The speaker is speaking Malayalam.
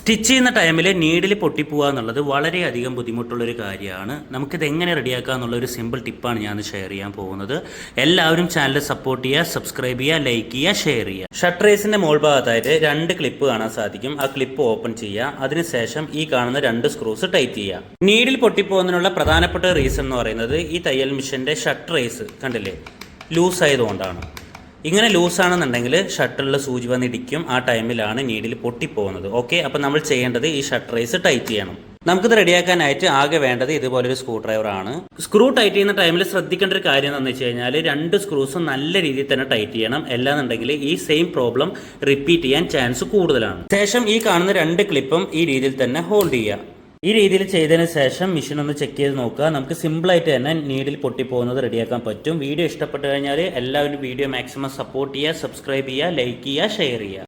സ്റ്റിച്ച് ചെയ്യുന്ന ടൈമിൽ നീഡിൽ പൊട്ടിപ്പോവുക എന്നുള്ളത് വളരെയധികം ബുദ്ധിമുട്ടുള്ളൊരു കാര്യമാണ്. നമുക്കിത് എങ്ങനെ റെഡിയാക്കുക എന്നുള്ള ഒരു സിമ്പിൾ ടിപ്പാണ് ഞാൻ ഷെയർ ചെയ്യാൻ പോകുന്നത്. എല്ലാവരും ചാനൽ സപ്പോർട്ട് ചെയ്യുക സബ്സ്ക്രൈബ് ചെയ്യുക ലൈക്ക് ചെയ്യുക ഷെയർ ചെയ്യുക. ഷട്ടറേസിന്റെ മോൾ ഭാഗത്തായിട്ട് രണ്ട് ക്ലിപ്പ് കാണാൻ സാധിക്കും. ആ ക്ലിപ്പ് ഓപ്പൺ ചെയ്യുക. അതിനുശേഷം ഈ കാണുന്ന രണ്ട് സ്ക്രൂസ് ടൈറ്റ് ചെയ്യുക. നീഡിൽ പൊട്ടിപ്പോകുന്നതിനുള്ള പ്രധാനപ്പെട്ട റീസൺ എന്ന് പറയുന്നത് ഈ തയ്യൽ മിഷന്റെ ഷട്ടറേസ് കണ്ടില്ലേ? ലൂസ് ആയതുകൊണ്ടാണ് ഇങ്ങനെ ലൂസാണെന്നുണ്ടെങ്കിൽ ഷട്ടറിൽ സൂചി വന്നിടിക്കും. ആ ടൈമിലാണ് നീഡിൽ പൊട്ടിപ്പോകുന്നത്. ഓക്കെ അപ്പം നമ്മൾ ചെയ്യേണ്ടത് ഈ ഷട്ടർ റേസ് ടൈറ്റ് ചെയ്യണം. നമുക്കിത് റെഡിയാക്കാനായിട്ട് ആകെ വേണ്ടത് ഇതുപോലൊരു സ്ക്രൂ ഡ്രൈവർ ആണ്. സ്ക്രൂ ടൈറ്റ് ചെയ്യുന്ന ടൈമിൽ ശ്രദ്ധിക്കേണ്ട ഒരു കാര്യം എന്താണെന്ന് വെച്ച് കഴിഞ്ഞാൽ രണ്ട് സ്ക്രൂസും നല്ല രീതിയിൽ തന്നെ ടൈറ്റ് ചെയ്യണം. അല്ലാന്നുണ്ടെങ്കിൽ ഈ സെയിം പ്രോബ്ലം റിപ്പീറ്റ് ചെയ്യാൻ ചാൻസ് കൂടുതലാണ്. ശേഷം ഈ കാണുന്ന രണ്ട് ക്ലിപ്പും ഈ രീതിയിൽ തന്നെ ഹോൾഡ് ചെയ്യുക. ഈ രീതിയിൽ ചെയ്തതിന് ശേഷം മിഷൻ ഒന്ന് ചെക്ക് ചെയ്ത് നോക്കുക. നമുക്ക് സിമ്പിളായിട്ട് തന്നെ നീഡിൽ പൊട്ടിപ്പോകുന്നത് റെഡിയാക്കാൻ പറ്റും. വീഡിയോ ഇഷ്ടപ്പെട്ടു കഴിഞ്ഞാൽ എല്ലാവരും വീഡിയോ മാക്സിമം സപ്പോർട്ട് ചെയ്യുക സബ്സ്ക്രൈബ് ചെയ്യുക ലൈക്ക് ചെയ്യുക ഷെയർ ചെയ്യുക.